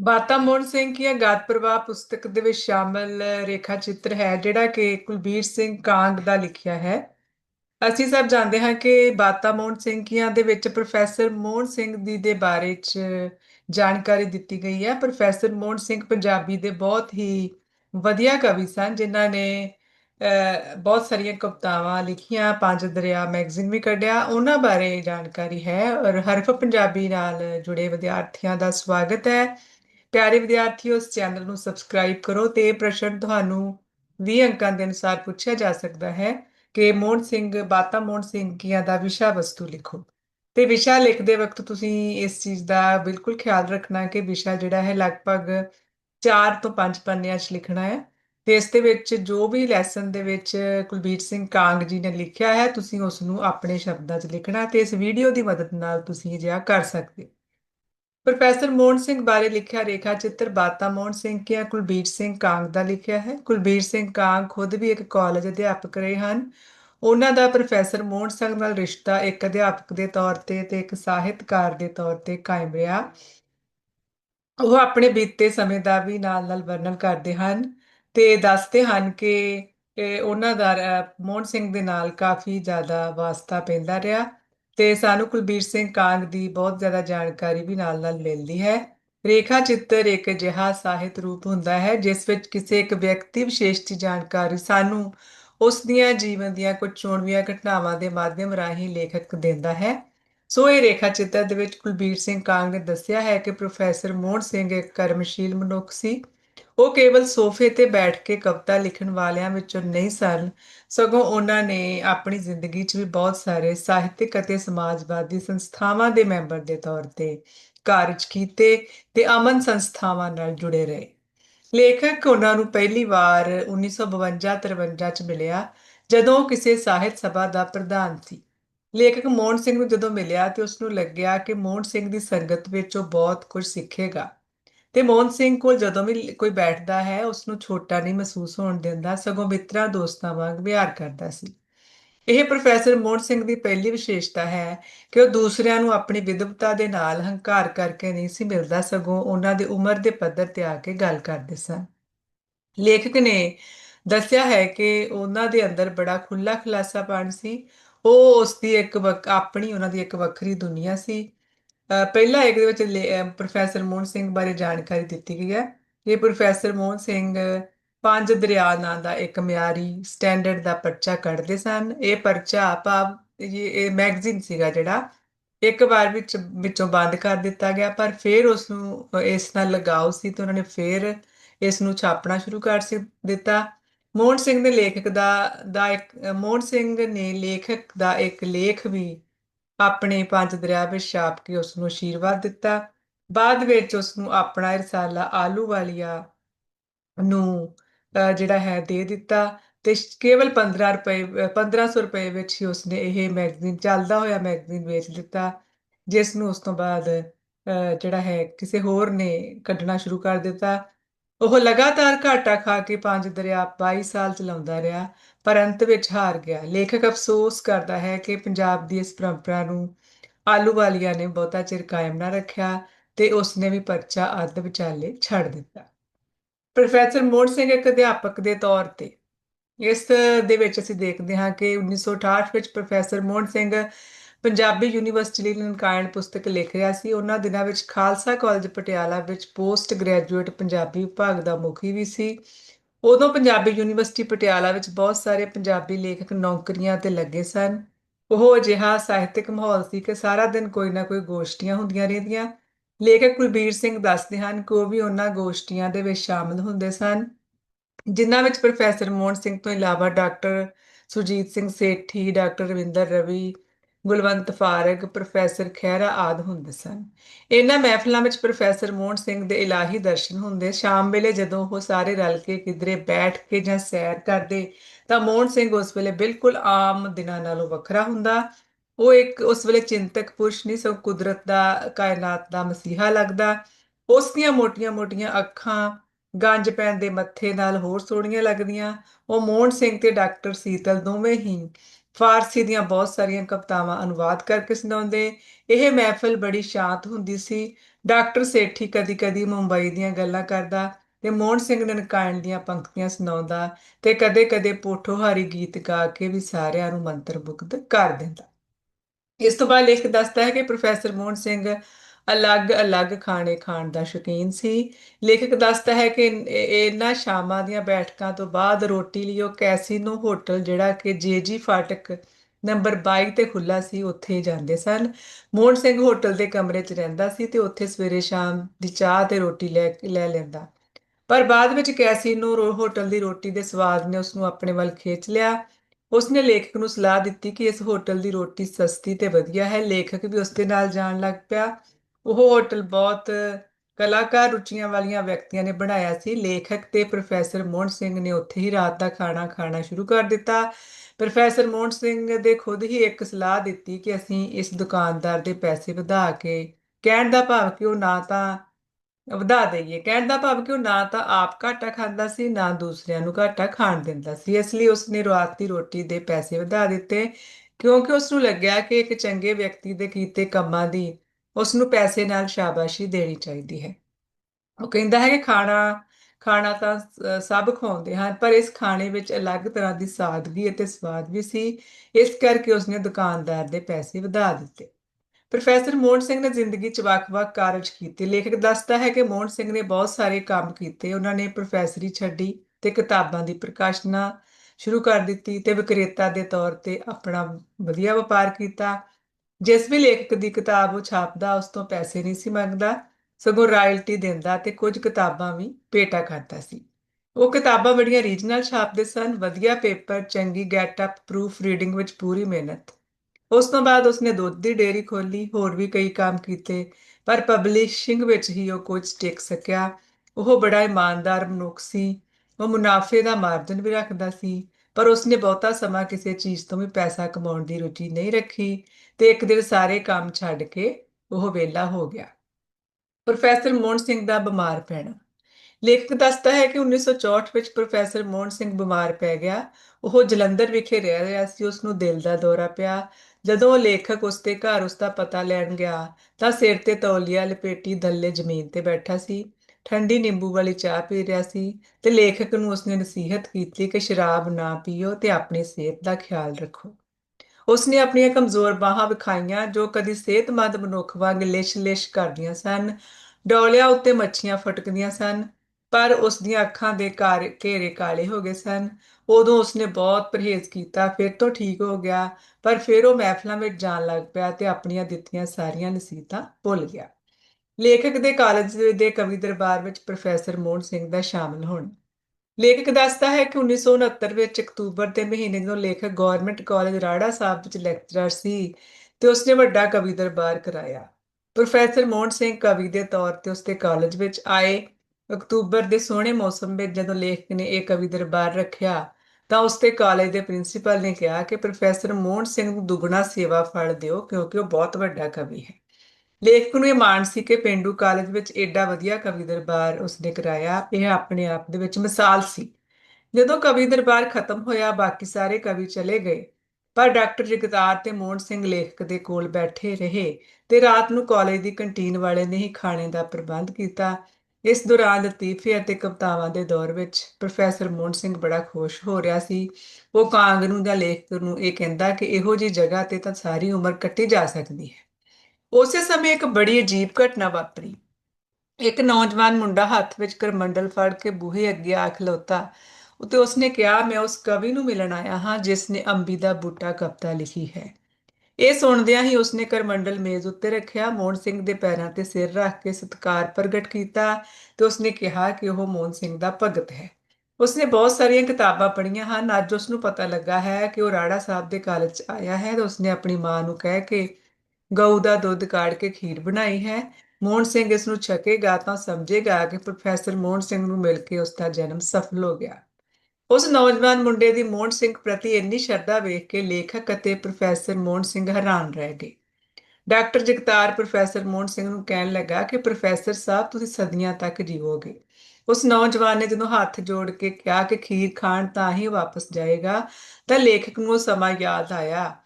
ਬਾਤਾ ਮੋਹਨ ਸਿੰਘ ਕੀ ਗਾਤ ਪ੍ਰਵਾਹ ਪੁਸਤਕ ਦੇ ਵਿੱਚ ਸ਼ਾਮਲ ਰੇਖਾ ਚਿੱਤਰ ਹੈ, ਜਿਹੜਾ ਕਿ ਕੁਲਬੀਰ ਸਿੰਘ ਕਾਂਗ ਦਾ ਲਿਖਿਆ ਹੈ। ਅਸੀਂ ਸਭ ਜਾਣਦੇ ਹਾਂ ਕਿ ਬਾਤਾ ਮੋਹਨ ਸਿੰਘ ਕੀਆਂ ਦੇ ਵਿੱਚ ਪ੍ਰੋਫੈਸਰ ਮੋਹਨ ਸਿੰਘ ਦੀ ਦੇ ਬਾਰੇ ਚ ਜਾਣਕਾਰੀ ਦਿੱਤੀ ਗਈ ਹੈ। ਪ੍ਰੋਫੈਸਰ ਮੋਹਨ ਸਿੰਘ ਪੰਜਾਬੀ ਦੇ ਬਹੁਤ ਹੀ ਵਧੀਆ ਕਵੀ ਸਨ, ਜਿਨ੍ਹਾਂ ਨੇ ਬਹੁਤ ਸਾਰੀਆਂ ਕਵਿਤਾਵਾਂ ਲਿਖੀਆਂ, ਪੰਜ ਦਰਿਆ ਮੈਗਜ਼ੀਨ ਵੀ ਕੱਢਿਆ, ਉਹਨਾਂ ਬਾਰੇ ਜਾਣਕਾਰੀ ਹੈ। ਔਰ ਹਰਫ ਪੰਜਾਬੀ ਨਾਲ ਜੁੜੇ ਵਿਦਿਆਰਥੀਆਂ ਦਾ ਸਵਾਗਤ ਹੈ। ਪਿਆਰੇ ਵਿਦਿਆਰਥੀਓ, ਇਸ ਚੈਨਲ ਨੂੰ ਸਬਸਕ੍ਰਾਈਬ ਕਰੋ ਤੇ ਇਹ ਪ੍ਰਸ਼ਨ ਤੁਹਾਨੂੰ 20 ਅੰਕਾਂ ਦੇ ਅਨੁਸਾਰ ਪੁੱਛਿਆ ਜਾ ਸਕਦਾ ਹੈ ਕਿ ਮੋਹਨ ਸਿੰਘ, ਬਾਤਾ ਮੋਹਨ ਸਿੰਘ ਕੀਆਂ ਦਾ ਵਿਸ਼ਾ ਵਸਤੂ ਲਿਖੋ। ਤੇ ਵਿਸ਼ਾ ਲਿਖਦੇ ਵਕਤ ਤੁਸੀਂ ਇਸ ਚੀਜ਼ ਦਾ ਬਿਲਕੁਲ ਖਿਆਲ ਰੱਖਣਾ ਕਿ ਵਿਸ਼ਾ ਜਿਹੜਾ ਹੈ ਲਗਭਗ 4 ਤੋਂ 5 ਪੰਨਿਆਂ 'ਚ ਲਿਖਣਾ ਹੈ। ਤੇ ਇਸ ਦੇ ਵਿੱਚ ਜੋ ਵੀ ਲੈਸਨ ਦੇ ਵਿੱਚ ਕੁਲਬੀਰ ਸਿੰਘ ਕਾਂਗ ਜੀ ਨੇ ਲਿਖਿਆ ਹੈ, ਤੁਸੀਂ ਉਸ ਨੂੰ ਆਪਣੇ ਸ਼ਬਦਾਂ 'ਚ ਲਿਖਣਾ ਤੇ ਇਸ ਵੀਡੀਓ ਦੀ ਮਦਦ ਨਾਲ ਤੁਸੀਂ ਇਹ ਜਿਹਾ ਕਰ ਸਕਦੇ ਹੋ। ਪ੍ਰੋਫੈਸਰ ਮੋਹਨ ਸਿੰਘ ਬਾਰੇ ਲਿਖਿਆ ਰੇਖਾ ਚਿੱਤਰ ਬਾਤਾ ਮੋਹਨ ਸਿੰਘ ਕੀਆ, ਕੁਲਬੀਰ ਸਿੰਘ ਕਾਂਗ ਦਾ ਲਿਖਿਆ ਹੈ। ਕੁਲਬੀਰ ਸਿੰਘ ਕਾਂਗ ਖੁਦ ਵੀ ਇੱਕ ਕਾਲਜ ਅਧਿਆਪਕ ਰਹੇ ਹਨ। ਉਹਨਾਂ ਦਾ ਪ੍ਰੋਫੈਸਰ ਮੋਹਨ ਸਿੰਘ ਨਾਲ ਰਿਸ਼ਤਾ ਇੱਕ ਅਧਿਆਪਕ ਦੇ ਤੌਰ ਤੇ ਤੇ ਇੱਕ ਸਾਹਿਤਕਾਰ ਦੇ ਤੌਰ ਤੇ ਕਾਇਮ ਰਿਹਾ। ਉਹ ਆਪਣੇ ਬੀਤੇ ਸਮੇਂ ਦਾ ਵੀ ਨਾਲ-ਨਾਲ ਵਰਣਨ ਕਰਦੇ ਹਨ ਤੇ ਦੱਸਦੇ ਹਨ ਕਿ ਉਹਨਾਂ ਦਾ ਮੋਹਨ ਸਿੰਘ ਦੇ ਨਾਲ ਕਾਫੀ ਜ਼ਿਆਦਾ ਵਾਸਤਾ ਪੈਂਦਾ ਰਿਹਾ। ਤੇ ਸਾਨੂੰ ਕੁਲਬੀਰ ਸਿੰਘ ਕਾਂਗ ਦੀ ਬਹੁਤ ਜ਼ਿਆਦਾ ਜਾਣਕਾਰੀ ਵੀ ਨਾਲ-ਨਾਲ ਮਿਲਦੀ ਹੈ। ਰੇਖਾ ਚਿੱਤਰ ਇੱਕ ਅਜਿਹਾ ਸਾਹਿਤ ਰੂਪ ਹੁੰਦਾ ਹੈ, ਜਿਸ ਵਿੱਚ ਕਿਸੇ ਇੱਕ ਵਿਅਕਤੀ ਵਿਸ਼ੇਸ਼ ਦੀ ਜਾਣਕਾਰੀ ਸਾਨੂੰ ਉਸ ਦੀਆਂ ਜੀਵਨ ਦੀਆਂ ਕੁਝ ਚੋਣਵੀਆਂ ਘਟਨਾਵਾਂ ਦੇ ਮਾਧਿਅਮ ਰਾਹੀਂ ਲੇਖਕ ਦਿੰਦਾ ਹੈ। ਸੋ ਇਹ ਰੇਖਾ ਚਿੱਤਰ ਦੇ ਵਿੱਚ ਕੁਲਬੀਰ ਸਿੰਘ ਕਾਂਗ ਨੇ ਦੱਸਿਆ ਹੈ ਕਿ ਪ੍ਰੋਫੈਸਰ ਮੋਹਨ ਸਿੰਘ ਇੱਕ ਕਰਮਸ਼ੀਲ ਮਨੁੱਖ ਸੀ। ਉਹ ਕੇਵਲ ਸੋਫੇ ਤੇ ਬੈਠ ਕੇ ਕਵਿਤਾ ਲਿਖਣ ਵਾਲਿਆਂ ਵਿੱਚੋਂ ਨਹੀਂ ਸਨ, ਸਗੋਂ ਉਹਨਾਂ ਨੇ ਆਪਣੀ ਜ਼ਿੰਦਗੀ 'ਚ ਵੀ ਬਹੁਤ ਸਾਰੇ ਸਾਹਿਤਿਕ ਅਤੇ ਸਮਾਜਵਾਦੀ ਸੰਸਥਾਵਾਂ ਦੇ ਮੈਂਬਰ ਦੇ ਤੌਰ ਤੇ ਕਾਰਜ ਕੀਤੇ ਤੇ ਅਮਨ ਸੰਸਥਾਵਾਂ ਨਾਲ ਜੁੜੇ ਰਹੇ। ਲੇਖਕ ਉਹਨਾਂ ਨੂੰ ਪਹਿਲੀ ਵਾਰ 1952-53 ਚ ਮਿਲਿਆ, ਜਦੋਂ ਉਹ ਕਿਸੇ ਸਾਹਿਤ ਸਭਾ ਦਾ ਪ੍ਰਧਾਨ ਸੀ। ਲੇਖਕ ਮੋਹਨ ਸਿੰਘ ਨੂੰ ਜਦੋਂ ਮਿਲਿਆ ਤੇ ਉਸ ਨੂੰ ਲੱਗਿਆ ਕਿ ਮੋਹਨ ਸਿੰਘ ਦੀ ਸੰਗਤ ਵਿੱਚ ਉਹ ਬਹੁਤ ਕੁਝ ਸਿੱਖੇਗਾ। ਤੇ ਮੋਹਨ ਸਿੰਘ ਕੋਲ ਜਦੋਂ ਵੀ ਕੋਈ ਬੈਠਦਾ ਹੈ ਉਸ ਨੂੰ ਛੋਟਾ ਨਹੀਂ ਮਹਿਸੂਸ ਹੋਣ ਦਿੰਦਾ, ਸਗੋਂ ਮਿੱਤਰਾਂ, ਦੋਸਤਾਂ ਵਾਂਗ ਵਿਹਾਰ ਕਰਦਾ ਸੀ। ਇਹ ਪ੍ਰੋਫੈਸਰ ਮੋਹਨ ਸਿੰਘ ਦੀ ਪਹਿਲੀ ਵਿਸ਼ੇਸ਼ਤਾ ਹੈ ਕਿ ਉਹ ਦੂਸਰਿਆਂ ਨੂੰ ਆਪਣੀ ਵਿਦਵਤਾ ਦੇ ਨਾਲ ਹੰਕਾਰ ਕਰਕੇ ਨਹੀਂ ਸੀ ਮਿਲਦਾ, ਸਗੋਂ ਉਹਨਾਂ ਦੇ ਉਮਰ ਦੇ ਪੱਧਰ ਤੇ ਆ ਕੇ ਗੱਲ ਕਰਦੇ ਸਨ। ਲੇਖਕ ਨੇ ਦੱਸਿਆ ਹੈ ਕਿ ਉਹਨਾਂ ਦੇ ਅੰਦਰ ਬੜਾ ਖੁੱਲਾ ਖੁਲਾਸਾਪਣ ਸੀ। ਉਹ ਉਸ ਦੀ ਇੱਕ ਵਕ- ਆਪਣੀ ਉਹਨਾਂ ਦੀ ਇੱਕ ਵੱਖਰੀ ਦੁਨੀਆ ਸੀ। ਪਹਿਲਾ ਇੱਕ ਦੇ ਵਿੱਚ ਲੇ- ਪ੍ਰੋਫੈਸਰ ਮੋਹਨ ਸਿੰਘ ਬਾਰੇ ਜਾਣਕਾਰੀ ਦਿੱਤੀ ਗਈ ਹੈ। ਇਹ ਪ੍ਰੋਫੈਸਰ ਮੋਹਨ ਸਿੰਘ ਪੰਜ ਦਰਿਆ ਨਾਂ ਦਾ ਇੱਕ ਮਿਆਰੀ ਸਟੈਂਡਰਡ ਦਾ ਪਰਚਾ ਕੱਢਦੇ ਸਨ। ਇਹ ਪਰਚਾ ਭਾਵ ਇਹ ਮੈਗਜ਼ੀਨ ਸੀਗਾ ਜਿਹੜਾ। ਇੱਕ ਵਾਰ ਵਿੱਚ, ਵਿੱਚੋਂ ਬੰਦ ਕਰ ਦਿੱਤਾ ਗਿਆ, ਪਰ ਫਿਰ ਉਸ ਨੂੰ ਇਸ ਨਾਲ ਲਗਾਓ ਸੀ ਤੇ ਉਹਨਾਂ ਨੇ ਫਿਰ ਇਸ ਨੂੰ ਛਾਪਣਾ ਸ਼ੁਰੂ ਕਰ ਸੀ ਦਿੱਤਾ। ਮੋਹਨ ਸਿੰਘ ਦੇ ਲੇਖਕ ਦਾ ਦਾ ਇੱਕ, ਮੋਹਨ ਸਿੰਘ ਨੇ ਲੇਖਕ ਦਾ ਇੱਕ ਲੇਖ ਵੀ ਆਪਣੇ ਪੰਜ ਦਰਿਆ ਵਿੱਚ ਛਾਪ ਕੇ ਉਸ ਨੂੰ ਆਸ਼ੀਰਵਾਦ ਦਿੱਤਾ। ਬਾਅਦ ਵਿੱਚ ਉਸ ਨੂੰ ਆਪਣਾ ਰਸਾਲਾ ਆਲੂ ਆਲੂਵਾਲੀਆ ਨੂੰ ਅ, ਜਿਹੜਾ ਹੈ ਦੇ ਦਿੱਤਾ ਤੇ ਕੇਵਲ 15 ਰੁਪਏ ਅ, 1500 ਰੁਪਏ ਵਿੱਚ ਹੀ ਉਸਨੇ ਇਹ ਮੈਗਜ਼ੀਨ ਚੱਲਦਾ ਹੋਇਆ ਮੈਗਜ਼ੀਨ ਵੇਚ ਦਿੱਤਾ ਜਿਸ ਨੂੰ ਉਸ ਤੋਂ ਬਾਅਦ ਅ, ਜਿਹੜਾ ਹੈ ਕਿਸੇ ਹੋਰ ਨੇ ਕੱਢਣਾ ਸ਼ੁਰੂ ਕਰ ਦਿੱਤਾ। ਉਹ ਲਗਾਤਾਰ ਘਾਟਾ ਖਾ ਕੇ ਪੰਜ ਦਰਿਆ 22 ਸਾਲ ਚਲਾਉਂਦਾ ਰਿਹਾ, ਪਰ ਅੰਤ ਵਿੱਚ ਹਾਰ ਗਿਆ। ਲੇਖਕ ਅਫਸੋਸ ਕਰਦਾ ਹੈ ਕਿ ਪੰਜਾਬ ਦੀ ਇਸ ਪਰੰਪਰਾ ਨੂੰ ਆਲੂਵਾਲੀਆ ਨੇ ਬਹੁਤਾ ਚਿਰ ਕਾਇਮ ਨਾ ਰੱਖਿਆ ਤੇ ਉਸਨੇ ਵੀ ਪਰਚਾ ਅੱਧ ਵਿਚਾਲੇ ਛੱਡ ਦਿੱਤਾ। ਪ੍ਰੋਫੈਸਰ ਮੋਹਨ ਸਿੰਘ ਇੱਕ ਅਧਿਆਪਕ ਦੇ ਤੌਰ ਤੇ। ਇਸ ਦੇ ਵਿੱਚ ਅਸੀਂ ਦੇਖਦੇ ਹਾਂ ਕਿ 1968 ਵਿੱਚ ਪ੍ਰੋਫੈਸਰ ਮੋਹਨ ਸਿੰਘ ਪੰਜਾਬੀ ਯੂਨੀਵਰਸਿਟੀ ਲਈ ਨਨਕਾਇਣ ਪੁਸਤਕ ਲਿਖ ਰਿਹਾ ਸੀ। ਉਹਨਾਂ ਦਿਨਾਂ ਵਿੱਚ ਖਾਲਸਾ ਕਾਲਜ ਪਟਿਆਲਾ ਵਿੱਚ ਪੋਸਟ ਗ੍ਰੈਜੂਏਟ ਪੰਜਾਬੀ ਵਿਭਾਗ ਦਾ ਮੁਖੀ ਵੀ ਸੀ। ਉਦੋਂ ਪੰਜਾਬੀ ਯੂਨੀਵਰਸਿਟੀ ਪਟਿਆਲਾ ਵਿੱਚ ਬਹੁਤ ਸਾਰੇ ਪੰਜਾਬੀ ਲੇਖਕ ਨੌਕਰੀਆਂ ਤੇ ਲੱਗੇ ਸਨ। ਉਹ ਅਜਿਹਾ ਸਾਹਿਤਿਕ ਮਾਹੌਲ ਸੀ ਕਿ ਸਾਰਾ ਦਿਨ ਕੋਈ ਨਾ ਕੋਈ ਗੋਸ਼ਟੀਆਂ ਹੁੰਦੀਆਂ ਰਹਿੰਦੀਆਂ। ਲੇਖਕ ਕੁਲਬੀਰ ਸਿੰਘ ਦੱਸਦੇ ਹਨ ਕਿ ਉਹ ਵੀ ਉਹਨਾਂ ਗੋਸ਼ਟੀਆਂ ਦੇ ਵਿੱਚ ਸ਼ਾਮਲ ਹੁੰਦੇ ਸਨ, ਜਿਨ੍ਹਾਂ ਵਿੱਚ ਪ੍ਰੋਫੈਸਰ ਮੋਹਨ ਸਿੰਘ ਤੋਂ ਇਲਾਵਾ doctor Surjit Singh Sethi, doctor Ravinder Ravi Gulwant Farag, professor Khaira ਆਦਿ ਹੁੰਦੇ ਸਨ। ਇਹਨਾਂ ਮਹਿਫਲਾਂ ਵਿੱਚ ਪ੍ਰੋਫੈਸਰ ਮੋਹਨ ਸਿੰਘ ਦੇ ਇਲਾਹੀ ਦਰਸ਼ਨ ਹੁੰਦੇ। ਸ਼ਾਮ ਵੇਲੇ ਜਦੋਂ ਉਹ ਸਾਰੇ ਰਲ ਕੇ ਕਿਧਰੇ ਬੈਠ ਕੇ ਜਾਂ ਸੈਰ ਕਰਦੇ, ਤਾਂ ਮੋਹਨ ਸਿੰਘ ਉਸ ਵੇਲੇ ਬਿਲਕੁਲ ਆਮ ਦਿਨਾਂ ਨਾਲੋਂ ਵੱਖਰਾ ਹੁੰਦਾ। ਉਹ ਇੱਕ ਉਸ ਵੇਲੇ ਚਿੰਤਕ ਪੁਰਸ਼ ਨਹੀਂ, ਸਗੋਂ ਕੁਦਰਤ ਦਾ, ਕਾਇਨਾਤ ਦਾ ਮਸੀਹਾ ਲੱਗਦਾ। ਉਸ ਦੀਆਂ ਮੋਟੀਆਂ-ਮੋਟੀਆਂ ਅੱਖਾਂ, ਗੰਜ ਪੈਣ ਦੇ ਮੱਥੇ ਨਾਲ ਹੋਰ ਸੋਹਣੀਆਂ ਲੱਗਦੀਆਂ। ਉਹ ਮੋਹਨ ਸਿੰਘ ਤੇ ਡਾਕਟਰ ਸੀਤਲ ਦੋਵੇਂ ਹੀ ਫਾਰਸੀ ਦੀਆਂ ਬਹੁਤ ਸਾਰੀਆਂ ਕਵਿਤਾਵਾਂ ਅਨੁਵਾਦ ਕਰਕੇ ਸੁਣਾਉਂਦੇ। ਇਹ ਮਹਿਫਲ ਬੜੀ ਸ਼ਾਂਤ ਹੁੰਦੀ ਸੀ। ਡਾਕਟਰ ਸੇਠੀ ਕਦੀ-ਕਦੀ ਮੁੰਬਈ ਦੀਆਂ ਗੱਲਾਂ ਕਰਦਾ ਤੇ ਮੋਹਨ ਸਿੰਘ ਨਨਕਾਇਣ ਦੀਆਂ ਪੰਕਤੀਆਂ ਸੁਣਾਉਂਦਾ ਤੇ ਕਦੇ-ਕਦੇ ਪੋਠੋਹਾਰੀ ਗੀਤ ਗਾ ਕੇ ਵੀ ਸਾਰਿਆਂ ਨੂੰ ਮੰਤਰ ਮੰਤਰਮੁਗਧ ਕਰ ਦਿੰਦਾ। ਇਸ ਤੋਂ ਬਾਅਦ ਲੇਖ ਦੱਸਦਾ ਹੈ ਕਿ ਪ੍ਰੋਫੈਸਰ ਮੋਹਨ ਸਿੰਘ ਅਲੱਗ-ਅਲੱਗ ਖਾਣੇ ਖਾਣ ਦਾ ਸ਼ੌਕੀਨ ਸੀ। ਲੇਖਕ ਦੱਸਦਾ ਹੈ ਕਿ ਇਹਨਾਂ ਸ਼ਾਮਾਂ ਦੀਆਂ ਬੈਠਕਾਂ ਤੋਂ ਬਾਅਦ ਰੋਟੀ ਲਈ ਉਹ ਕੈਸੀਨੋ ਹੋਟਲ, ਜਿਹੜਾ ਕਿ ਜੇਜੀ ਫਾਟਕ ਨੰਬਰ 22 ਤੇ ਖੁੱਲਾ ਸੀ, ਉੱਥੇ ਜਾਂਦੇ ਸਨ। ਮੋਹਨ ਸਿੰਘ ਹੋਟਲ ਦੇ ਕਮਰੇ 'ਚ ਰਹਿੰਦਾ ਸੀ ਤੇ ਉੱਥੇ ਸਵੇਰੇ ਸ਼ਾਮ ਦੀ ਚਾਹ ਤੇ ਰੋਟੀ ਲੈ ਲੈ ਲੈਂਦਾ। ਪਰ ਬਾਅਦ ਵਿੱਚ ਕੈਸੀਨੋ ਹੋਟਲ ਦੀ ਰੋਟੀ ਦੇ ਸਵਾਦ ਨੇ ਉਸ ਨੂੰ ਆਪਣੇ ਵੱਲ ਖਿੱਚ ਲਿਆ। ਉਸਨੇ ਲੇਖਕ ਨੂੰ ਸਲਾਹ ਦਿੱਤੀ ਕਿ ਇਸ ਹੋਟਲ ਦੀ ਰੋਟੀ ਸਸਤੀ ਤੇ ਵਧੀਆ ਹੈ। ਲੇਖਕ ਵੀ ਉਸ ਦੇ ਨਾਲ ਜਾਣ ਲੱਗ ਪਿਆ। ਉਹ ਹੋਟਲ ਬਹੁਤ ਕਲਾਕਾਰ ਰੁਚੀਆਂ ਵਾਲੀਆਂ ਵਿਅਕਤੀਆਂ ਨੇ ਬਣਾਇਆ ਸੀ। ਲੇਖਕ ਤੇ ਪ੍ਰੋਫੈਸਰ ਮੋਹਨ ਸਿੰਘ ਨੇ ਉੱਥੇ ਹੀ ਰਾਤ ਦਾ ਖਾਣਾ ਖਾਣਾ ਸ਼ੁਰੂ ਕਰ ਦਿੱਤਾ। ਪ੍ਰੋਫੈਸਰ ਮੋਹਨ ਸਿੰਘ ਦੇ ਖੁਦ ਹੀ ਇੱਕ ਸਲਾਹ ਦਿੱਤੀ ਕਿ ਅਸੀਂ ਇਸ ਦੁਕਾਨਦਾਰ ਦੇ ਪੈਸੇ ਵਧਾ ਕੇ ਕਹਿਣ ਦਾ ਭਾਵ ਕਿ ਉਹ ਨਾ ਤਾਂ ਵਧਾ ਦਈਏ, ਕਹਿਣ ਦਾ ਭਾਵ ਕਿ ਉਹ ਨਾ ਤਾਂ ਆਪ ਘਾਟਾ ਖਾਂਦਾ ਸੀ, ਨਾ ਦੂਸਰਿਆਂ ਨੂੰ ਘਾਟਾ ਖਾਣ ਦਿੰਦਾ ਸੀ। ਇਸ ਲਈ ਉਸਨੇ ਰਾਤ ਦੀ ਰੋਟੀ ਦੇ ਪੈਸੇ ਵਧਾ ਦਿੱਤੇ ਕਿਉਂਕਿ ਉਸ ਨੂੰ ਲੱਗਿਆ ਕਿ ਇੱਕ ਚੰਗੇ ਵਿਅਕਤੀ ਦੇ ਕੀਤੇ ਕੰਮਾਂ ਦੀ ਉਸ ਨੂੰ ਪੈਸੇ ਨਾਲ ਸ਼ਾਬਾਸ਼ੀ ਦੇਣੀ ਚਾਹੀਦੀ ਹੈ। ਉਹ ਕਹਿੰਦਾ ਹੈ ਕਿ ਖਾਣਾ ਖਾਣਾ ਤਾਂ ਸਭ ਖਵਾਉਂਦੇ ਹਨ, ਪਰ ਇਸ ਖਾਣੇ ਵਿੱਚ ਅਲੱਗ ਤਰ੍ਹਾਂ ਦੀ ਸਾਦਗੀ ਅਤੇ ਸਵਾਦ ਵੀ ਸੀ। ਇਸ ਕਰਕੇ ਉਸਨੇ ਦੁਕਾਨਦਾਰ ਦੇ ਪੈਸੇ ਵਧਾ ਦਿੱਤੇ। ਪ੍ਰੋਫੈਸਰ ਮੋਹਨ ਸਿੰਘ ਨੇ ਜ਼ਿੰਦਗੀ 'ਚ ਵੱਖ-ਵੱਖ ਕਾਰਜ ਕੀਤੇ। ਲੇਖਕ ਦੱਸਦਾ ਹੈ ਕਿ ਮੋਹਨ ਸਿੰਘ ਨੇ ਬਹੁਤ ਸਾਰੇ ਕੰਮ ਕੀਤੇ। ਉਹਨਾਂ ਨੇ ਪ੍ਰੋਫੈਸਰੀ ਛੱਡੀ ਤੇ ਕਿਤਾਬਾਂ ਦੀ ਪ੍ਰਕਾਸ਼ਨਾ ਸ਼ੁਰੂ ਕਰ ਦਿੱਤੀ ਤੇ ਵਿਕਰੇਤਾ ਦੇ ਤੌਰ ਤੇ ਆਪਣਾ ਵਧੀਆ ਵਪਾਰ ਕੀਤਾ। ਜਿਸ ਵੀ ਲੇਖਕ ਦੀ ਕਿਤਾਬ ਉਹ ਛਾਪਦਾ, ਉਸ ਤੋਂ ਪੈਸੇ ਨਹੀਂ ਸੀ ਮੰਗਦਾ, ਸਗੋਂ ਰਾਇਲਟੀ ਦਿੰਦਾ ਤੇ ਕੁਝ ਕਿਤਾਬਾਂ ਵੀ ਪੇਟਾ ਕਰਦਾ ਸੀ। ਉਹ ਕਿਤਾਬਾਂ ਬੜੀਆਂ ਰੀਜਨਲ ਛਾਪਦੇ ਸਨ, ਵਧੀਆ ਪੇਪਰ, ਚੰਗੀ ਗੈਟ ਅਪ ਪ੍ਰੂਫ ਰੀਡਿੰਗ ਵਿੱਚ ਪੂਰੀ ਮਿਹਨਤ। ਉਸ ਤੋਂ ਬਾਅਦ ਉਸਨੇ ਦੁੱਧ ਦੀ ਡੇਅਰੀ ਖੋਲੀ ਹੋਰ ਵੀ ਕਈ ਕੰਮ ਕੀਤੇ, ਪਰ ਪਬਲਿਸ਼ਿੰਗ ਵਿੱਚ ਹੀ ਉਹ ਕੁਝ ਟਿਕ ਸਕਿਆ। ਉਹ ਬੜਾ ਇਮਾਨਦਾਰ ਮਨੁੱਖ ਸੀ। ਉਹ ਮੁਨਾਫੇ ਦਾ ਮਾਰਜਨ ਵੀ ਰੱਖਦਾ ਸੀ। ਪਰ ਉਸਨੇ ਬਹੁਤਾ ਸਮਾਂ ਕਿਸੇ ਚੀਜ਼ ਤੋਂ ਵੀ ਪੈਸਾ ਕਮਾਉਣ ਦੀ ਰੁਚੀ ਨਹੀਂ ਰੱਖੀ ਤੇ ਇੱਕ ਦਿਨ ਸਾਰੇ ਕੰਮ ਛੱਡ ਕੇ ਉਹ ਵਿਹਲਾ ਹੋ ਗਿਆ। ਪ੍ਰੋਫੈਸਰ ਮੋਹਨ ਸਿੰਘ ਦਾ ਬਿਮਾਰ ਪੈਣਾ। ਲੇਖਕ ਦੱਸਦਾ ਹੈ ਕਿ 1964 ਵਿੱਚ ਪ੍ਰੋਫੈਸਰ ਮੋਹਨ ਸਿੰਘ ਬਿਮਾਰ ਪੈ ਗਿਆ। ਉਹ ਜਲੰਧਰ ਵਿਖੇ ਰਹਿ ਰਿਹਾ ਸੀ। ਉਸ ਨੂੰ ਦਿਲ ਦਾ ਦੌਰਾ ਪਿਆ। ਜਦੋਂ ਲੇਖਕ ਉਸ ਦੇ ਘਰ ਉਸ ਦਾ ਪਤਾ ਲੈਣ ਗਿਆ ਤਾਂ ਸਿਰ ਤੇ ਤੌਲੀਆ, ਲਪੇਟੀ ਦੱਲੇ ਜ਼ਮੀਨ ਤੇ ਬੈਠਾ ਸੀ। ਠੰਡੀ ਨਿੰਬੂ ਵਾਲੀ ਚਾਹ ਪੀ ਰਿਹਾ ਸੀ ਤੇ ਲੇਖਕ ਨੂੰ ਉਸਨੇ ਨਸੀਹਤ ਕੀਤੀ ਕਿ ਸ਼ਰਾਬ ਨਾ ਪੀਓ ਤੇ ਆਪਣੀ ਸਿਹਤ ਦਾ ਖਿਆਲ ਰੱਖੋ। ਉਸਨੇ ਆਪਣੀਆਂ ਕਮਜ਼ੋਰ ਬਾਹਾਂ ਵਿਖਾਈਆਂ ਜੋ ਕਦੀ ਸਿਹਤਮੰਦ ਮਨੁੱਖ ਵਾਂਗ ਲਿਸ਼-ਲਿਸ਼ ਕਰਦੀਆਂ ਸਨ, ਡੋਲਿਆਂ ਉੱਤੇ ਮੱਛੀਆਂ ਫਟਕਦੀਆਂ ਸਨ, ਪਰ ਉਸ ਦੀਆਂ ਅੱਖਾਂ ਦੇ ਕਾਰ ਘੇਰੇ ਕਾਲੇ ਹੋ ਗਏ ਸਨ। ਉਦੋਂ ਉਸਨੇ ਬਹੁਤ ਪਰਹੇਜ਼ ਕੀਤਾ, ਫਿਰ ਤੋਂ ਠੀਕ ਹੋ ਗਿਆ, ਪਰ ਫਿਰ ਉਹ ਮਹਿਫਲਾਂ ਵਿੱਚ ਜਾਣ ਲੱਗ ਪਿਆ ਤੇ ਆਪਣੀਆਂ ਦਿੱਤੀਆਂ ਸਾਰੀਆਂ ਨਸੀਹਤਾਂ ਭੁੱਲ ਗਿਆ। ਲੇਖਕ ਦੇ ਕਾਲਜ ਦੇ ਕਵੀ ਦਰਬਾਰ ਵਿੱਚ ਪ੍ਰੋਫੈਸਰ ਮੋਹਨ ਸਿੰਘ ਦਾ ਸ਼ਾਮਲ ਹੋਣਾ। ਲੇਖਕ ਦੱਸਦਾ ਹੈ ਕਿ 1969 ਵਿੱਚ ਅਕਤੂਬਰ ਦੇ ਮਹੀਨੇ ਜਦੋਂ ਲੇਖਕ ਗਵਰਨਮੈਂਟ ਕਾਲਜ ਰਾੜਾ ਸਾਹਿਬ ਵਿੱਚ ਲੈਕਚਰਰ ਸੀ ਤੇ ਉਸਨੇ ਵੱਡਾ ਕਵੀ ਦਰਬਾਰ ਕਰਾਇਆ। ਪ੍ਰੋਫੈਸਰ ਮੋਹਨ ਸਿੰਘ ਕਵੀ ਦੇ ਤੌਰ ਤੇ ਉਸਦੇ ਕਾਲਜ ਵਿੱਚ ਆਏ। ਅਕਤੂਬਰ ਦੇ ਸੋਹਣੇ ਮੌਸਮ ਵਿੱਚ ਜਦੋਂ ਲੇਖਕ ਨੇ ਇਹ ਕਵੀ ਦਰਬਾਰ ਰੱਖਿਆ ਤਾਂ ਉਸਦੇ ਕਾਲਜ ਦੇ ਪ੍ਰਿੰਸੀਪਲ ਨੇ ਕਿਹਾ ਕਿ ਪ੍ਰੋਫੈਸਰ ਮੋਹਨ ਸਿੰਘ ਨੂੰ ਦੁੱਗਣਾ ਸੇਵਾ ਫਲ ਦਿਓ ਕਿਉਂਕਿ ਉਹ ਬਹੁਤ ਵੱਡਾ ਕਵੀ ਹੈ। ਲੇਖਕ ਨੂੰ ਇਹ ਮਾਣ ਸੀ ਕਿ ਪਿੰਡੂ ਕਾਲਜ ਵਿੱਚ ਐਡਾ ਵਧੀਆ ਕਵੀ ਦਰਬਾਰ ਉਸਨੇ ਕਰਾਇਆ। ਇਹ ਆਪਣੇ ਆਪ ਦੇ ਵਿੱਚ ਮਿਸਾਲ ਸੀ। ਜਦੋਂ ਕਵੀ ਦਰਬਾਰ ਖਤਮ ਹੋਇਆ, ਬਾਕੀ ਸਾਰੇ ਕਵੀ ਚਲੇ ਗਏ। ਪਰ ਡਾਕਟਰ ਜਗਤਾਰ ਤੇ ਮੋਹਨ ਸਿੰਘ ਲੇਖਕ ਦੇ ਕੋਲ ਬੈਠੇ ਰਹੇ ਤੇ ਰਾਤ ਨੂੰ ਕਾਲਜ ਦੀ ਕੰਟੀਨ ਵਾਲੇ ਨੇ ਹੀ ਖਾਣੇ ਦਾ ਪ੍ਰਬੰਧ ਕੀਤਾ। ਇਸ ਦੌਰਾਨ ਲਤੀਫੇ ਅਤੇ ਕਵਿਤਾਵਾਂ ਦੇ ਦੌਰ ਵਿੱਚ ਪ੍ਰੋਫੈਸਰ ਮੋਹਨ ਸਿੰਘ ਬੜਾ ਖੁਸ਼ ਹੋ ਰਿਹਾ ਸੀ। ਉਹ ਕਾਂਗ ਨੂੰ ਜਾਂ ਲੇਖਕ ਨੂੰ ਇਹ ਕਹਿੰਦਾ ਕਿ ਇਹੋ ਜੀ ਜਗ੍ਹਾ ਤੇ ਤਾਂ ਸਾਰੀ ਉਮਰ ਕੱਟੀ ਜਾ ਸਕਦੀ ਹੈ। ਉਸੇ ਸਮੇਂ ਇੱਕ ਬੜੀ ਅਜੀਬ ਘਟਨਾ ਵਾਪਰੀ। ਇੱਕ ਨੌਜਵਾਨ ਮੁੰਡਾ ਹੱਥ ਵਿੱਚ ਕਰਮੰਡਲ ਫੜ ਕੇ ਬੂਹੇ ਅੱਗੇ ਆ ਖਲੋਤਾ। ਉਤੇ ਉਸਨੇ ਕਿਹਾ, ਮੈਂ ਉਸ ਕਵੀ ਨੂੰ ਮਿਲਣ ਆਇਆ ਹਾਂ, ਜਿਸ ਨੇ ਅੰਬੀ ਦਾ ਬੂਟਾ ਕਵਿਤਾ ਲਿਖੀ ਹੈ। ਇਹ ਸੁਣਦਿਆਂ ਹੀ ਉਸਨੇ ਕਰਮੰਡਲ ਮੇਜ਼ ਉੱਤੇ ਰੱਖਿਆ, ਮੋਹਨ ਸਿੰਘ ਦੇ ਪੈਰਾਂ ਤੇ ਸਿਰ ਰੱਖ ਕੇ ਸਤਿਕਾਰ ਪ੍ਰਗਟ ਕੀਤਾ ਤੇ ਉਸਨੇ ਕਿਹਾ ਕਿ ਉਹ ਮੋਹਨ ਸਿੰਘ ਦਾ ਭਗਤ ਹੈ। ਉਸਨੇ ਬਹੁਤ ਸਾਰੀਆਂ ਕਿਤਾਬਾਂ ਪੜ੍ਹੀਆਂ ਹਨ। ਅੱਜ ਉਸ ਨੂੰ ਪਤਾ ਲੱਗਾ ਹੈ ਕਿ ਉਹ ਰਾੜਾ ਸਾਹਿਬ ਦੇ ਕਾਲਜ 'ਚ ਆਇਆ ਹੈ ਤੇ ਉਸਨੇ ਆਪਣੀ ਮਾਂ ਨੂੰ ਕਹਿ ਕੇ ਗਊ ਦਾ ਦੁੱਧ ਕਾੜ ਕੇ ਖੀਰ ਬਣਾਈ ਹੈ। ਮੋਹਨ ਸਿੰਘ ਇਸ ਨੂੰ ਛਕੇਗਾ ਤਾਂ ਸਮਝੇਗਾ ਕਿ ਪ੍ਰੋਫੈਸਰ ਮੋਹਨ ਸਿੰਘ ਨੂੰ ਮਿਲ ਕੇ ਉਸ ਦਾ ਜਨਮ ਸਫਲ ਹੋ ਗਿਆ। ਉਸ ਨੌਜਵਾਨ ਮੁੰਡੇ ਦੀ ਮੋਹਨ ਸਿੰਘ ਪ੍ਰਤੀ ਇੰਨੀ ਸ਼ਰਧਾ ਵੇਖ ਕੇ ਲੇਖਕ ਅਤੇ ਪ੍ਰੋਫੈਸਰ ਮੋਹਨ ਸਿੰਘ ਹੈਰਾਨ ਰਹਿ ਗਏ। ਡਾਕਟਰ ਜਗਤਾਰ ਪ੍ਰੋਫੈਸਰ ਮੋਹਨ ਸਿੰਘ ਨੂੰ ਕਹਿਣ ਲੱਗਾ ਕਿ ਪ੍ਰੋਫੈਸਰ ਸਾਹਿਬ, ਤੁਸੀਂ ਸਦੀਆਂ ਤੱਕ ਜੀਵੋਗੇ। ਉਸ ਨੌਜਵਾਨ ਨੇ ਜਦੋਂ ਹੱਥ ਜੋੜ ਕੇ ਕਿਹਾ ਕਿ ਖੀਰ ਖਾਣ ਤਾਂ ਹੀ ਵਾਪਸ ਜਾਏਗਾ, ਤਾਂ ਲੇਖਕ ਨੂੰ ਉਹ ਸਮਾਂ ਯਾਦ ਆਇਆ।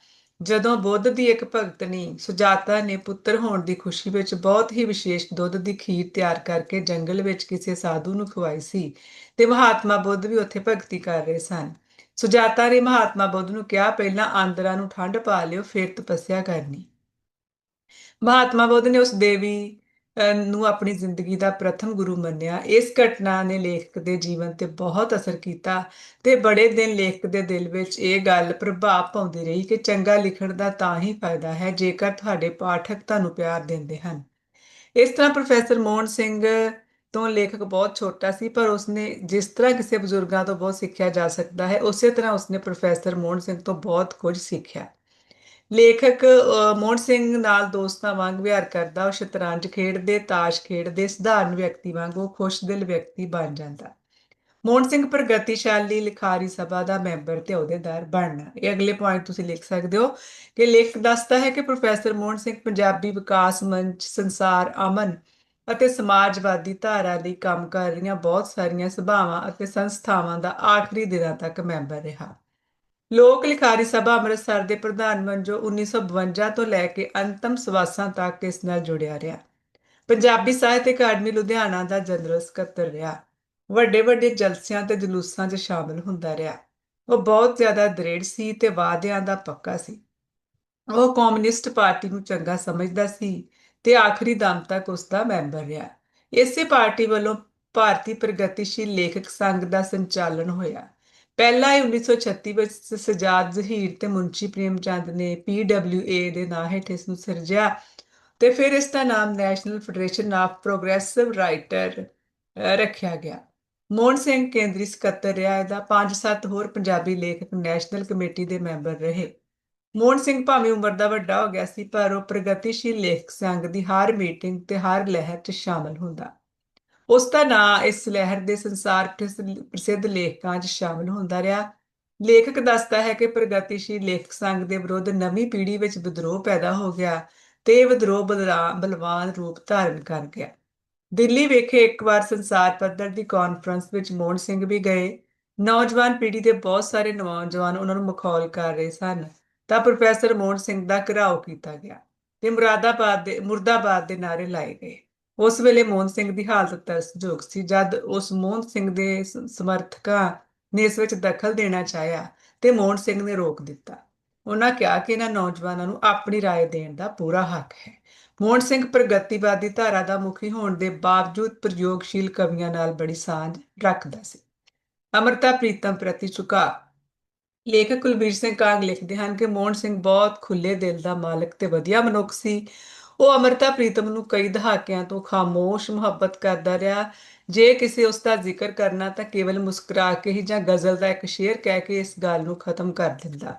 ਜਦੋਂ ਬੁੱਧ ਦੀ ਇੱਕ ਭਗਤਣੀ ਸੁਜਾਤਾ ਨੇ ਪੁੱਤਰ ਹੋਣ ਦੀ ਖੁਸ਼ੀ ਵਿੱਚ ਬਹੁਤ ਹੀ ਵਿਸ਼ੇਸ਼ ਦੁੱਧ ਦੀ ਖੀਰ ਤਿਆਰ ਕਰਕੇ ਜੰਗਲ ਵਿੱਚ ਕਿਸੇ ਸਾਧੂ ਨੂੰ ਖਵਾਈ ਸੀ ਤੇ ਮਹਾਤਮਾ ਬੁੱਧ ਵੀ ਉੱਥੇ ਭਗਤੀ ਕਰ ਰਹੇ ਸਨ। ਸੁਜਾਤਾ ਨੇ ਮਹਾਤਮਾ ਬੁੱਧ ਨੂੰ ਕਿਹਾ, ਪਹਿਲਾਂ ਆਂਦਰਾਂ ਨੂੰ ਠੰਡ ਪਾ ਲਿਓ, ਫਿਰ ਤਪੱਸਿਆ ਕਰਨੀ। ਮਹਾਤਮਾ ਬੁੱਧ ਨੇ ਉਸ ਦੇਵੀ ਨੂੰ ਆਪਣੀ ਜ਼ਿੰਦਗੀ ਦਾ ਪ੍ਰਥਮ ਗੁਰੂ ਮੰਨਿਆ। ਇਸ ਘਟਨਾ ਨੇ ਲੇਖਕ ਦੇ ਜੀਵਨ ਤੇ ਬਹੁਤ ਅਸਰ ਕੀਤਾ ਤੇ ਬੜੇ ਦਿਨ ਲੇਖਕ ਦੇ ਦਿਲ ਵਿੱਚ ਇਹ ਗੱਲ ਪ੍ਰਭਾਵ ਪਾਉਂਦੀ ਰਹੀ ਕਿ ਚੰਗਾ ਲਿਖਣ ਦਾ ਤਾਂ ਹੀ ਫਾਇਦਾ ਹੈ, ਜੇਕਰ ਤੁਹਾਡੇ ਪਾਠਕ ਤੁਹਾਨੂੰ ਪਿਆਰ ਦਿੰਦੇ ਹਨ। ਇਸ ਤਰ੍ਹਾਂ ਪ੍ਰੋਫੈਸਰ ਮੋਹਨ ਸਿੰਘ ਤੋਂ ਲੇਖਕ ਬਹੁਤ ਛੋਟਾ ਸੀ, ਪਰ ਉਸਨੇ ਜਿਸ ਤਰ੍ਹਾਂ ਕਿਸੇ ਬਜ਼ੁਰਗਾਂ ਤੋਂ ਬਹੁਤ ਸਿੱਖਿਆ ਜਾ ਸਕਦਾ ਹੈ, ਉਸੇ ਤਰ੍ਹਾਂ ਉਸਨੇ ਪ੍ਰੋਫੈਸਰ ਮੋਹਨ ਸਿੰਘ ਤੋਂ ਬਹੁਤ ਕੁਝ ਸਿੱਖਿਆ। ਲੇਖਕ ਮੋਹਨ ਸਿੰਘ ਨਾਲ ਦੋਸਤਾਂ ਵਾਂਗ ਵਿਹਾਰ ਕਰਦਾ। ਉਹ ਸ਼ਤਰੰਜ ਖੇਡਦੇ, ਤਾਸ਼ ਖੇਡਦੇ, ਸਧਾਰਨ ਵਿਅਕਤੀ ਵਾਂਗ ਉਹ ਖੁਸ਼ਦਿਲ ਵਿਅਕਤੀ ਬਣ ਜਾਂਦਾ। ਮੋਹਨ ਸਿੰਘ ਪ੍ਰਗਤੀਸ਼ਾਲੀ ਲਿਖਾਰੀ ਸਭਾ ਦਾ ਮੈਂਬਰ ਤੇ ਅਹੁਦੇਦਾਰ ਬਣਨਾ। ਇਹ ਅਗਲੇ ਪੁਆਇੰਟ ਤੁਸੀਂ ਲਿਖ ਸਕਦੇ ਹੋ ਕਿ ਲੇਖਕ ਦੱਸਦਾ ਹੈ ਕਿ ਪ੍ਰੋਫੈਸਰ ਮੋਹਨ ਸਿੰਘ ਪੰਜਾਬੀ ਵਿਕਾਸ ਮੰਚ, ਸੰਸਾਰ ਅਮਨ ਅਤੇ ਸਮਾਜਵਾਦੀ ਧਾਰਾ ਲਈ ਕੰਮ ਕਰ ਰਹੀਆਂ ਬਹੁਤ ਸਾਰੀਆਂ ਸਭਾਵਾਂ ਅਤੇ ਸੰਸਥਾਵਾਂ ਦਾ ਆਖਰੀ ਦਿਨਾਂ ਤੱਕ ਮੈਂਬਰ ਰਿਹਾ। ਲੋਕ ਲਿਖਾਰੀ ਸਭਾ ਅੰਮ੍ਰਿਤਸਰ ਦੇ ਪ੍ਰਧਾਨ ਵਜੋਂ 1952 ਤੋਂ ਲੈ ਕੇ ਅੰਤਮ ਸਵਾਸਾਂ ਤੱਕ ਇਸ ਨਾਲ ਜੁੜਿਆ ਰਿਹਾ। ਪੰਜਾਬੀ ਸਾਹਿਤ ਅਕਾਡਮੀ ਲੁਧਿਆਣਾ ਦਾ ਜਨਰਲ ਸਕੱਤਰ ਰਿਹਾ। ਵੱਡੇ ਵੱਡੇ ਜਲਸਿਆਂ ਤੇ ਜਲੂਸਾਂ 'ਚ ਸ਼ਾਮਲ ਹੁੰਦਾ ਰਿਹਾ। ਉਹ ਬਹੁਤ ਜ਼ਿਆਦਾ ਦ੍ਰਿੜ ਸੀ ਤੇ ਵਾਅਦਿਆਂ ਦਾ ਪੱਕਾ ਸੀ। ਉਹ ਕਮਿਊਨਿਸਟ ਪਾਰਟੀ ਨੂੰ ਚੰਗਾ ਸਮਝਦਾ ਸੀ ਤੇ ਆਖਰੀ ਦਮ ਤੱਕ ਉਸ ਦਾ ਮੈਂਬਰ ਰਿਹਾ। ਇਸੇ ਪਾਰਟੀ ਵੱਲੋਂ ਭਾਰਤੀ ਪ੍ਰਗਤੀਸ਼ੀਲ ਲੇਖਕ ਸੰਘ ਦਾ ਸੰਚਾਲਨ ਹੋਇਆ। ਪਹਿਲਾ ਹੀ 1936 ਵਿੱਚ ਸਜਾਦ ਜ਼ਹੀਰ ਤੇ ਮੁੰਸ਼ੀ ਪ੍ਰੇਮ ਚੰਦ ਨੇ PWA ਦੇ ਨਾਂ ਹੇਠ ਇਸ ਨੂੰ ਸਿਰਜਿਆ ਤੇ ਫਿਰ ਇਸ ਦਾ ਨਾਮ national federation of progressive writer ਰੱਖਿਆ ਗਿਆ। ਮੋਹਨ ਸਿੰਘ ਕੇਂਦਰੀ ਸਕੱਤਰ ਰਿਹਾ, ਇਹਦਾ 5-7 ਹੋਰ ਪੰਜਾਬੀ ਲੇਖਕ ਨੈਸ਼ਨਲ ਕਮੇਟੀ ਦੇ ਮੈਂਬਰ ਰਹੇ। ਮੋਹਨ ਸਿੰਘ ਭਾਵੇਂ ਉਮਰ ਦਾ ਵੱਡਾ ਹੋ ਗਿਆ ਸੀ, ਪਰ ਉਹ ਪ੍ਰਗਤੀਸ਼ੀਲ ਲੇਖਕ ਸੰਘ ਦੀ ਹਰ ਮੀਟਿੰਗ ਤੇ ਹਰ ਲਹਿਰ 'ਚ ਸ਼ਾਮਲ ਹੁੰਦਾ। ਉਸ ਦਾ ਨਾਂ ਇਸ ਲਹਿਰ ਦੇ ਸੰਸਾਰ ਪ੍ਰਸਿੱਧ ਲੇਖਕਾਂ 'ਚ ਸ਼ਾਮਲ ਹੁੰਦਾ ਰਿਹਾ। ਲੇਖਕ ਦੱਸਦਾ ਹੈ ਕਿ ਪ੍ਰਗਤੀਸ਼ੀਲ ਲੇਖਕ ਸੰਘ ਦੇ ਵਿਰੁੱਧ ਨਵੀਂ ਪੀੜ੍ਹੀ ਵਿੱਚ ਵਿਦਰੋਹ ਪੈਦਾ ਹੋ ਗਿਆ ਤੇ ਇਹ ਵਿਦਰੋਹ ਬਲਵਾਨ ਰੂਪ ਧਾਰਨ ਕਰ ਗਿਆ। ਦਿੱਲੀ ਵਿਖੇ ਇੱਕ ਵਾਰ ਸੰਸਾਰ ਪੱਧਰ ਦੀ ਕਾਨਫਰੰਸ ਵਿੱਚ ਮੋਹਨ ਸਿੰਘ ਵੀ ਗਏ। ਨੌਜਵਾਨ ਪੀੜ੍ਹੀ ਦੇ ਬਹੁਤ ਸਾਰੇ ਨੌਜਵਾਨ ਉਹਨਾਂ ਨੂੰ ਮਖੌਲ ਕਰ ਰਹੇ ਸਨ। ਤਾਂ ਪ੍ਰੋਫੈਸਰ ਮੋਹਨ ਸਿੰਘ ਦਾ ਘਰਾਓ ਕੀਤਾ ਗਿਆ ਤੇ ਮੁਰਾਦਾਬਾਦ ਦੇ, ਮੁਰਦਾਬਾਦ ਦੇ ਨਾਰੇ ਲਾਏ ਗਏ। ਉਸ ਵੇਲੇ ਮੋਹਨ ਸਿੰਘ ਦੀ ਹਾਲਤ ਤਰਸਯੋਗ ਸੀ ਜਦ ਉਸ ਮੋਹਨ ਸਿੰਘ ਦੇ ਸਮਰਥਕਾਂ ਨੇ ਇਸ ਵਿੱਚ ਦਖਲ ਦੇਣਾ ਚਾਹਿਆ ਤੇ ਮੋਹਨ ਸਿੰਘ ਨੇ ਰੋਕ ਦਿੱਤਾ ਉਹਨਾਂ ਕਿਹਾ ਕਿ ਇਹਨਾਂ ਨੌਜਵਾਨਾਂ ਨੂੰ ਆਪਣੀ رائے ਦੇਣ ਦਾ ਪੂਰਾ ਹੱਕ ਹੈ ਮੋਹਨ ਸਿੰਘ ਪ੍ਰਗਤੀਵਾਦੀ ਧਾਰਾ ਦਾ ਮੁਖੀ ਹੋਣ ਦੇ ਬਾਵਜੂਦ ਪ੍ਰਯੋਗਸ਼ੀਲ ਕਵੀਆਂ ਨਾਲ ਬੜੀ ਸਾਂਝ ਰੱਖਦਾ ਸੀ ਅਮਰਤਾ ਪ੍ਰੀਤਮ ਪ੍ਰਤੀ ਝੁਕਾ ਲੇਖਕ ਕੁਲਬੀਰ ਸਿੰਘ ਕਾਂਗ ਲਿਖਦੇ ਹਨ ਕਿ ਮੋਹਨ ਸਿੰਘ ਬਹੁਤ ਖੁੱਲੇ ਦਿਲ ਦਾ ਮਾਲਕ ਤੇ ਵਧੀਆ ਮਨੁੱਖ ਸੀ ਉਹ ਅਮਰਤਾ ਪ੍ਰੀਤਮ ਨੂੰ ਕਈ ਦਹਾਕਿਆਂ ਤੋਂ ਖਾਮੋਸ਼ ਮੁਹੱਬਤ ਕਰਦਾ ਰਿਹਾ। ਜੇ ਕਿਸੇ ਉਸ ਦਾ ਜ਼ਿਕਰ ਕਰਨਾ ਤਾਂ ਕੇਵਲ ਮੁਸਕਰਾ ਕੇ ਹੀ ਜਾਂ ਗਜ਼ਲ ਦਾ ਇੱਕ ਸ਼ੇਰ ਕਹਿ ਕੇ ਇਸ ਗੱਲ ਨੂੰ ਖਤਮ ਕਰ ਦਿੰਦਾ।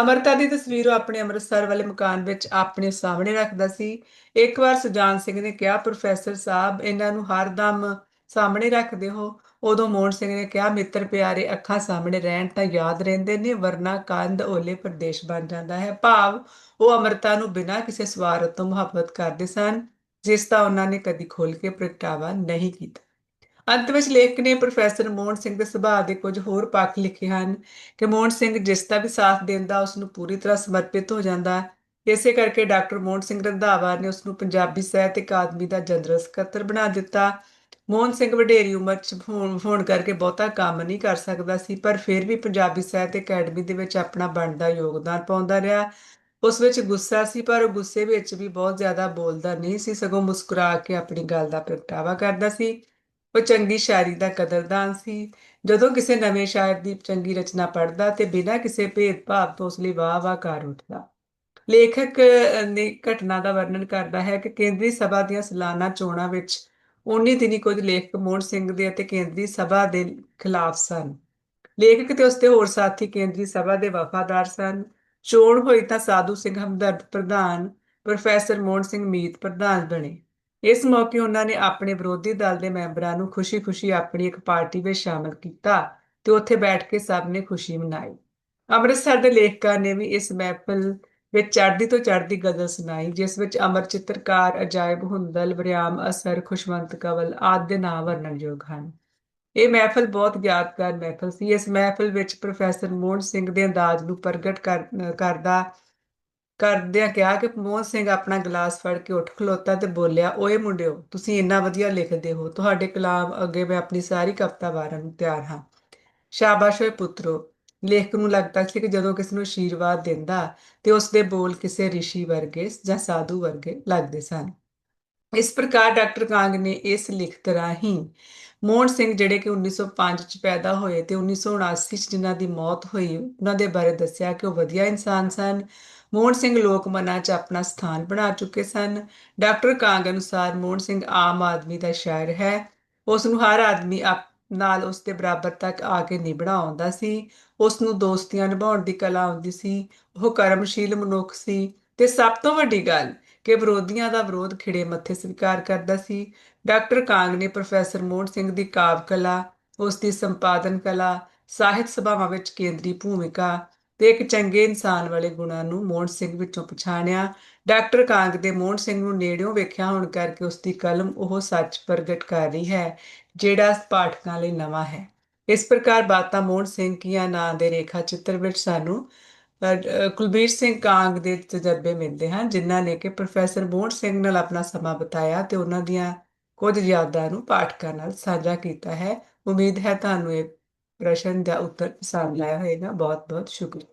ਅਮਰਤਾ ਦੀ ਤਸਵੀਰ ਉਹ ਆਪਣੇ ਅੰਮ੍ਰਿਤਸਰ ਵਾਲੇ ਮਕਾਨ ਵਿੱਚ ਆਪਣੇ ਸਾਹਮਣੇ ਰੱਖਦਾ ਸੀ। ਇੱਕ ਵਾਰ ਸੁਜਾਨ ਸਿੰਘ ਨੇ ਕਿਹਾ, ਪ੍ਰੋਫੈਸਰ ਸਾਹਿਬ, ਇਹਨਾਂ ਨੂੰ ਹਰ ਦਮ ਸਾਹਮਣੇ ਰੱਖਦੇ ਹੋ। ਉਦੋਂ ਮੋਹਨ ਸਿੰਘ ਨੇ ਕਿਹਾ, ਮਿੱਤਰ ਪਿਆਰੇ, ਅੱਖਾਂ ਸਾਹਮਣੇ ਰਹਿਣ ਤਾਂ ਯਾਦ ਰਹਿੰਦੇ ਨੇ, ਵਰਨਾ ਕੰਦ ਓਲੇ ਪ੍ਰਦੇਸ਼ ਬਣ ਜਾਂਦਾ ਹੈ। ਭਾਵ ਉਹ ਅਮਰਤਾ ਨੂੰ ਬਿਨਾਂ ਕਿਸੇ ਸਵਾਰਥ ਤੋਂ ਮੁਹੱਬਤ ਕਰਦੇ ਸਨ, ਜਿਸ ਦਾ ਉਹਨਾਂ ਨੇ ਕਦੀ ਖੋਲ ਕੇ ਪ੍ਰਗਟਾਵਾ ਨਹੀਂ ਕੀਤਾ। ਅੰਤ ਵਿੱਚ ਲੇਖਕ ਨੇ ਪ੍ਰੋਫੈਸਰ ਮੋਹਨ ਸਿੰਘ ਦੇ ਸੁਭਾਅ ਦੇ ਕੁਝ ਹੋਰ ਪੱਖ ਲਿਖੇ ਹਨ ਕਿ ਮੋਹਨ ਸਿੰਘ ਜਿਸ ਦਾ ਵੀ ਸਾਥ ਦਿੰਦਾ ਉਸ ਨੂੰ ਪੂਰੀ ਤਰ੍ਹਾਂ ਸਮਰਪਿਤ ਹੋ ਜਾਂਦਾ। ਇਸੇ ਕਰਕੇ ਡਾਕਟਰ ਮੋਹਨ ਸਿੰਘ ਰੰਧਾਵਾ ਨੇ ਉਸ ਨੂੰ ਪੰਜਾਬੀ ਸਾਹਿਤ ਅਕਾਦਮੀ ਦਾ ਜਨਰਲ ਸਕੱਤਰ ਬਣਾ ਦਿੱਤਾ। ਮੋਹਨ ਸਿੰਘ ਵਡੇਰੀ ਉਮਰ 'ਚ ਫੋਨ ਕਰਕੇ ਬਹੁਤਾ ਕੰਮ ਨਹੀਂ ਕਰ ਸਕਦਾ ਸੀ, ਪਰ ਫਿਰ ਵੀ ਪੰਜਾਬੀ ਸਾਹਿਤ ਅਕੈਡਮੀ ਦੇ ਵਿੱਚ ਆਪਣਾ ਬਣਦਾ ਯੋਗਦਾਨ ਪਾਉਂਦਾ ਰਿਹਾ। ਉਸ ਵਿੱਚ ਗੁੱਸਾ ਸੀ, ਪਰ ਉਹ ਗੁੱਸੇ ਵਿੱਚ ਵੀ ਬਹੁਤ ਜ਼ਿਆਦਾ ਬੋਲਦਾ ਨਹੀਂ ਸੀ, ਸਗੋਂ ਮੁਸਕਰਾ ਕੇ ਆਪਣੀ ਗੱਲ ਦਾ ਪ੍ਰਗਟਾਵਾ ਕਰਦਾ ਸੀ। ਉਹ ਚੰਗੀ ਸ਼ਾਇਰੀ ਦਾ ਕਦਰਦਾਨ ਸੀ। ਜਦੋਂ ਕਿਸੇ ਨਵੇਂ ਸ਼ਾਇਰ ਦੀ ਚੰਗੀ ਰਚਨਾ ਪੜ੍ਹਦਾ ਤੇ ਬਿਨਾਂ ਕਿਸੇ ਭੇਦਭਾਵ ਤੋਂ ਉਸ ਲਈ ਵਾਹ-ਵਾਹ ਕਰ ਉੱਠਦਾ। ਲੇਖਕ ਨੇ ਘਟਨਾ ਦਾ ਵਰਣਨ ਕਰਦਾ ਹੈ ਕਿ ਕੇਂਦਰੀ ਸਭਾ ਦੀਆਂ ਸਾਲਾਨਾ ਚੋਣਾਂ ਵਿੱਚ ਉਨੀ ਦਿਨੀ ਕੁਝ ਲੇਖਕ ਮੋਹਨ ਸਿੰਘ ਦੇ ਅਤੇ ਕੇਂਦਰੀ ਸਭਾ ਦੇ ਖਿਲਾਫ ਸਨ। ਲੇਖਕ ਤੇ ਉਸਦੇ ਹੋਰ ਸਾਥੀ ਕੇਂਦਰੀ ਸਭਾ ਦੇ ਵਫਾਦਾਰ ਸਨ। ਚੋਣ ਹੋਈ ਤਾਂ ਸਾਧੂ ਸਿੰਘ ਹਮਦਰਦ ਪ੍ਰਧਾਨ, ਪ੍ਰੋਫੈਸਰ ਮੋਹਨ ਸਿੰਘ ਮੀਤ ਪ੍ਰਧਾਨ ਬਣੇ। ਇਸ ਮੌਕੇ ਉਹਨਾਂ ਨੇ ਆਪਣੇ ਵਿਰੋਧੀ ਦਲ ਦੇ ਮੈਂਬਰਾਂ ਨੂੰ ਖੁਸ਼ੀ-ਖੁਸ਼ੀ ਆਪਣੀ ਇੱਕ ਪਾਰਟੀ ਵਿੱਚ ਸ਼ਾਮਲ ਕੀਤਾ ਤੇ ਉੱਥੇ ਬੈਠ ਕੇ ਸਭ ਨੇ ਖੁਸ਼ੀ ਮਨਾਈ। ਅੰਮ੍ਰਿਤਸਰ ਦੇ ਲੇਖਕਾਂ ਨੇ ਵੀ ਇਸ ਮਹਿਫਲ ਵਿੱਚ ਚੜ੍ਹਦੀ ਤੋਂ ਚੜ੍ਹਦੀ ਗਜ਼ਲ ਸੁਣਾਈ, ਜਿਸ ਵਿੱਚ ਅਮਰ ਚਿੱਤਰਕਾਰ, ਅਜਾਇਬ ਹੁੰਦਲ, ਵਰਿਆਮ, ਅਸਰ, ਖੁਸ਼ਵੰਤ ਕਵਲ ਆਦਿ ਦੇ ਨਾਮ ਵਰਣਨਯੋਗ ਹਨ। ਇਹ ਮਹਿਫਲ ਬਹੁਤ ਯਾਦਗਾਰ ਮਹਿਫਲ ਸੀ। ਇਸ ਮਹਿਫਲ ਵਿੱਚ ਪ੍ਰੋਫੈਸਰ ਮੋਹਨ ਸਿੰਘ ਦੇ ਅੰਦਾਜ਼ ਨੂੰ ਪ੍ਰਗਟ ਕਰਦਾ, ਕਰਦਿਆਂ ਕਿਹਾ ਕਿ ਮੋਹਨ ਸਿੰਘ ਆਪਣਾ ਗਲਾਸ ਫੜ ਕੇ ਉੱਠ ਖਲੋਤਾ ਤੇ ਬੋਲਿਆ, ਓਏ ਮੁੰਡਿਓ, ਤੁਸੀਂ ਇੰਨਾ ਵਧੀਆ ਲਿਖਦੇ ਹੋ। ਤੁਹਾਡੇ ਕਲਾਮ ਅੱਗੇ ਮੈਂ ਆਪਣੀ ਸਾਰੀ ਕਵਿਤਾ ਵਾਰਨ ਨੂੰ ਤਿਆਰ ਹਾਂ। ਸ਼ਾਬਾਸ਼ ਓਏ ਪੁੱਤਰੋ ਲੇਖਕ ਨੂੰ ਲੱਗਦਾ ਸੀ ਕਿ ਜਦੋਂ ਕਿਸ ਨੂੰ ਅਸ਼ੀਰਵਾਦ ਦਿੰਦਾ, ਤੇ ਉਸ ਦੇ ਬੋਲ ਕਿਸੇ ઋષਿ ਵਰਗੇ ਜਾਂ ਸਾਧੂ ਵਰਗੇ ਲੱਗਦੇ ਸਨ। ਇਸ ਪ੍ਰਕਾਰ ਡਾਕਟਰ ਕਾਂਗ ਨੇ ਇਸ ਲਿਖਤ ਰਾਹੀਂ ਮੋਹਨ ਸਿੰਘ ਜਿਹੜੇ ਕਿ 1905 ਚ ਪੈਦਾ ਹੋਏ ਤੇ 1979 ਚ ਜਿਨ੍ਹਾਂ ਦੀ ਮੌਤ ਹੋਈ, ਉਹਨਾਂ ਦੇ ਬਾਰੇ ਦੱਸਿਆ ਕਿ ਉਹ ਵਧੀਆ ਇਨਸਾਨ ਸਨ। ਮੋਹਨ ਸਿੰਘ ਲੋਕ ਮਨਾਂ 'ਚ ਆਪਣਾ ਸਥਾਨ ਬਣਾ ਚੁੱਕੇ ਸਨ। ਡਾਕਟਰ ਕਾਂਗ ਅਨੁਸਾਰ ਮੋਹਨ ਸਿੰਘ ਆਮ ਆਦਮੀ ਦਾ ਸ਼ਾਇਰ ਹੈ। ਉਸ ਨੂੰ ਹਰ ਆਦਮੀ ਨਾਲ ਉਸ ਦੇ ਬਰਾਬਰ ਤੱਕ ਆ ਕੇ ਨਿਭਣਾ ਆਉਂਦਾ ਸੀ। ਉਸ ਨੂੰ ਦੋਸਤੀਆਂ ਨਿਭਾਉਣ ਦੀ ਕਲਾ ਆਉਂਦੀ ਸੀ। ਉਹ ਕਰਮਸ਼ੀਲ ਮਨੁੱਖ ਸੀ। ਤੇ ਸਭ ਤੋਂ ਵੱਡੀ ਗੱਲ ਕਿ ਵਿਰੋਧੀਆਂ ਦਾ ਵਿਰੋਧ ਖਿੜੇ ਮੱਥੇ ਸਵੀਕਾਰ ਕਰਦਾ ਸੀ। ਡਾਕਟਰ ਕਾਂਗ ਨੇ ਪ੍ਰੋਫੈਸਰ ਮੋਹਨ ਸਿੰਘ ਦੀ ਕਾਵ ਕਲਾ ਉਸ ਦੀ ਸੰਪਾਦਨ ਕਲਾ, ਸਾਹਿਤ ਸਭਾਵਾਂ ਵਿੱਚ ਕੇਂਦਰੀ ਭੂਮਿਕਾ ਤੇ ਇੱਕ ਚੰਗੇ ਇਨਸਾਨ ਵਾਲੇ ਗੁਣਾਂ ਨੂੰ ਮੋਹਨ ਸਿੰਘ ਵਿੱਚੋਂ ਪਛਾਣਿਆ। ਡਾਕਟਰ ਕਾਂਗ ਦੇ ਮੋਹਨ ਸਿੰਘ ਨੂੰ ਨੇੜਿਓਂ ਵੇਖਿਆ ਹੋਣ ਕਰਕੇ ਉਸ ਦੀ ਕਲਮ ਉਹ ਸੱਚ ਪ੍ਰਗਟ ਕਰ ਰਹੀ ਹੈ, ਜਿਹੜਾ ਪਾਠਕਾਂ ਲਈ ਨਵਾਂ ਹੈ। ਇਸ ਪ੍ਰਕਾਰ ਬਾਤਾਂ ਮੋਹਨ ਸਿੰਘ ਕੀਆਂ ਨਾਂ ਦੇ ਰੇਖਾ ਚਿੱਤਰ ਵਿੱਚ ਸਾਨੂੰ ਕੁਲਬੀਰ ਸਿੰਘ ਕਾਂਗ ਦੇ ਤਜਰਬੇ ਮਿਲਦੇ ਹਨ, ਜਿਨ੍ਹਾਂ ਨੇ ਕਿ ਪ੍ਰੋਫੈਸਰ ਮੋਹਨ ਸਿੰਘ ਨਾਲ ਆਪਣਾ ਸਮਾਂ ਬਿਤਾਇਆ ਤੇ ਉਹਨਾਂ ਦੀਆਂ ਕੁਝ ਯਾਦਾਂ ਨੂੰ ਪਾਠਕਾਂ ਨਾਲ ਸਾਂਝਾ ਕੀਤਾ ਹੈ। ਉਮੀਦ ਹੈ ਤੁਹਾਨੂੰ ਇਹ ਪ੍ਰਸ਼ਨ ਦਾ ਉੱਤਰ ਪਸੰਦ ਆਇਆ ਹੋਏਗਾ। ਬਹੁਤ ਬਹੁਤ ਸ਼ੁਕਰੀਆ।